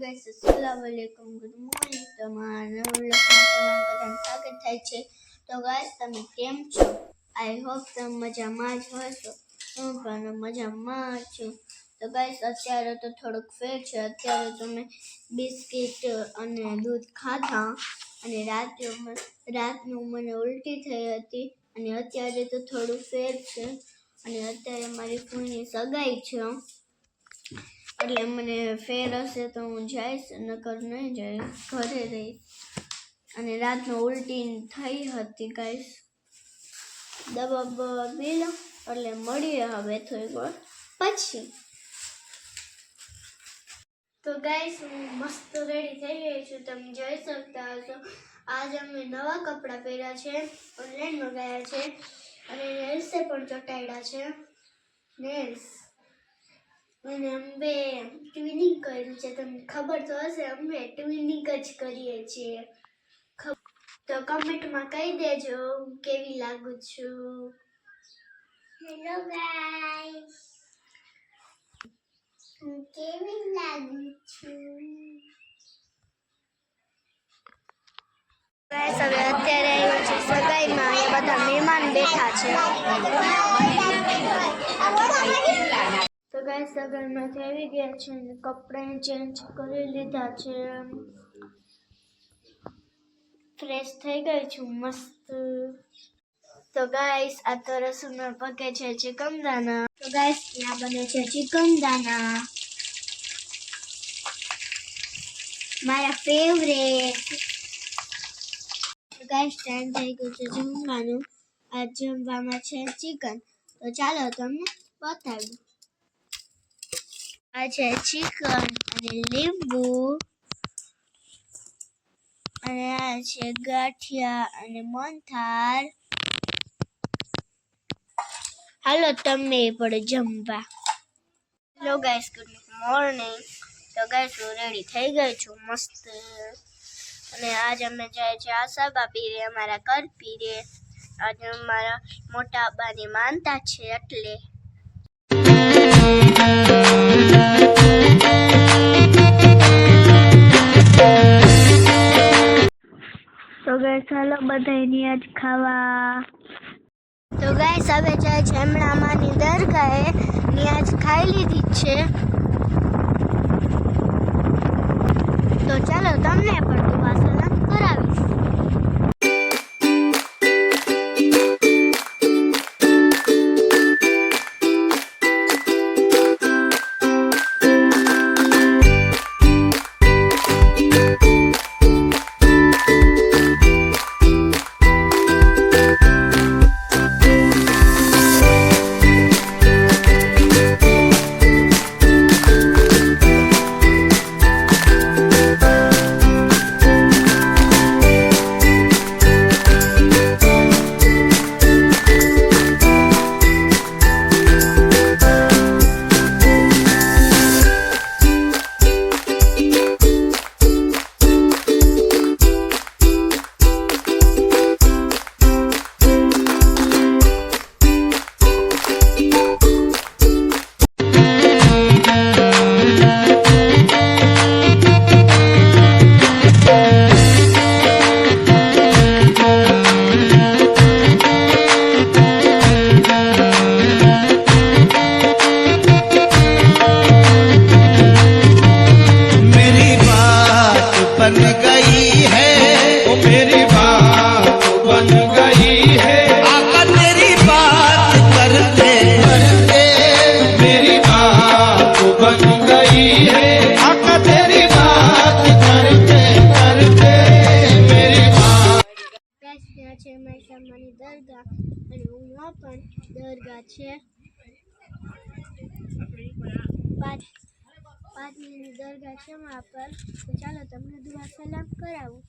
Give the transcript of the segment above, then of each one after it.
Guys, અસલામ વાલેકુમ good morning. તમારા નવલખમાં તમારું બધાનું સ્વાગત થાય છે. તો ગાઈસ, તમે કેમ છો? આઈ હોપ તમે મજામાં જ હશો હું પણ મજામાં છું. તો અત્યારે તો થોડુંક ફેર છે. અત્યારે તો મેં બિસ્કિટ અને દૂધ ખાધા અને રાત્રે રાતનું મને ઉલટી થઈ હતી અને અત્યારે તો થોડું ફેર છે. અને અત્યારે મારી ફૂલની સગાઈ છે. એટલે મને ફેર હશે તો હું જઈશ, નકર નહીં જઈશ, ઘરે રહીશ. અને રાતનો ઉલટી થઈ હતી ગાઈસ. દવા પી લો એટલે મળીએ હવે થોડીક વાર પછી. તો ગાઈસ, હું મસ્ત રેડી થઈ ગઈ છું. તમે જોઈ શકતા હશો, આજ અમે નવા કપડાં પહેર્યા છે ઓનલાઈન મંગાવ્યા છે. અને નેલ્સે પણ ચોટાડ્યા છે. નેલ્સ અને અમે ટ્વિનિંગ કર્યું છે. તમને ખબર તો હશે અમે ટ્વિનિંગ જ કરીએ છીએ. તો કમેન્ટમાં કહી દેજો હું કેવી લાગુ છું. હેલો ગાઈસ હું કેવી લાગુ છું? ગાઈસ હવે અત્યારે આવ્યો છે સગાઈમાં. બધા મહેમાન બેઠા છે. તો ગાઈસ થઈ ગયા છે અને કપડાં ચેન્જ કરી લીધા છે. ફ્રેશ થઈ ગઈ છું, મસ્ત. તો ગાઈસ આ તો રસમમાં પકે છે ચિકન દાના. તો ગાઈસ ત્યાં બને છે ચિકન દાના. મારા ફેવરેટ ગાઈસ ટાઈમ થઈ ગયો છે જમવાનું. આ જમવામાં છે ચિકન. તો ચાલો તમને બતાવું. છે ચિકન અને લીંબુ અને આ છે ગાંઠિયા અને મોહનથાળ હાલો તમે પણ જમવા હેલો ગાઈસ ગુડ મોર્નિંગ તો ગાઈસ હું રેડી થઈ ગઈ છું મસ્ત અને આજ અમે જાય છે આશાબા પીરે અમારા ઘર પીરે આજે અમારા મોટા બાની માનતા છે એટલે તો ગાઈસ ચાલો બધા નિયાજ ખાવા. તો ગાઈસ હવે જાય છે હમણાંમાંની દરગાહે. નિયાજ ખાઈ લીધી છે. દરગાહ અને ઊંઘમાં પણ દરગાહ છે પાંચમીની દરગાહ છે માં પર ચાલો તમને દુઆ સલામ કરાવું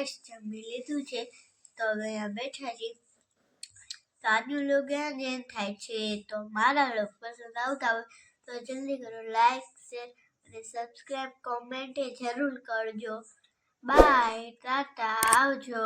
ગેસ જમી લીધું છે તો હવે અહીંયા બેઠા છીએ તો આજનું લોગ અહીંયા જ end થાય છે તો મારા લોગ પસંદ આવતા હોય તો જલ્દી કરો લાઈક શેર અને સબસ્ક્રાઈબ કોમેન્ટ જરૂર કરજો બાય ટાટા આવજો.